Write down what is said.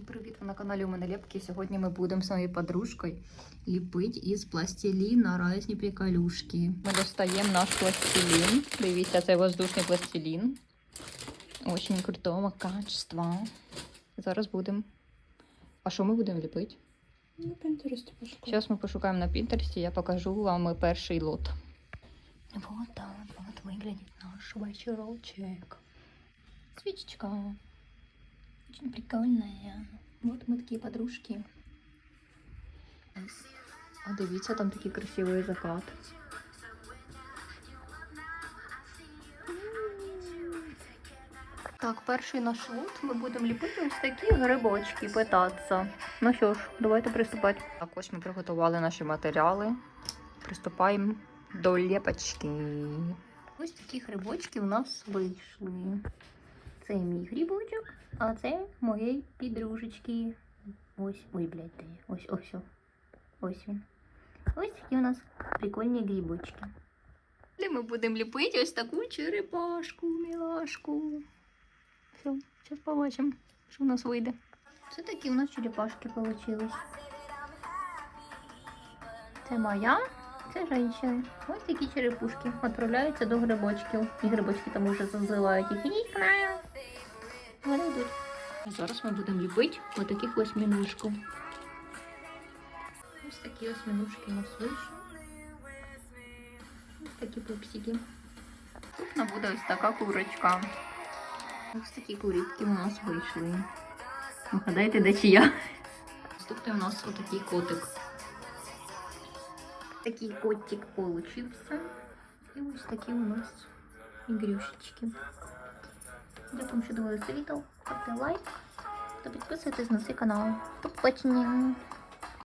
Всім привіт! Ви на каналі у мене Лепки. Сьогодні ми будемо з моєю подружкою ліпити із пластиліна різні приколюшки. Ми достаємо наш пластилін. Дивіться, це воздушний пластилін. Очень крутого качества. Зараз будемо. А що ми будемо ліпити? На Пінтересті пошукаю. Зараз ми пошукаємо на Пінтерсті, я покажу вам перший лот. Вот так вот выглядит наш вечерочек. Свечечка. Очень прикольная. Вот мы такие подружки. А дивіться, там такий красивий закат. Так, перший наш лот ми будемо ліпити ось такі грибочки, питатися. Ну що ж, давайте приступати. Так, ось ми приготували наші матеріали. Приступаємо до ліпочки. Ось такі грибочки у нас вийшли. Це мій грибочок, а це моєї підружечки. Ось, ой, блядь, де? Ось, ось, ось він. Ось такі у нас прикольні грибочки. Далі ми будемо ліпити ось таку черепашку, мілашку. Все, зараз побачимо, що у нас вийде. Це такі у нас черепашки вийшли. Це моя, це женщина. Ось такі черепушки відправляються до грибочків. І грибочки там вже зазивають їх. К нам. Вони йдуть. А зараз ми будемо ліпити ось таких восьминожків. Ось такі осьминожки у нас вийшли. Ось такі пупсики. Наступна буде ось така курочка. Ось такі курітки у нас вийшли. Вгадайте, де чия. Наступний у нас отакий котик. Такий котик получився. І ось такі у нас ігрюшечки. Дякую, що дивилися відео. Ставте лайк та підписуйтесь на цей канал. До побачення!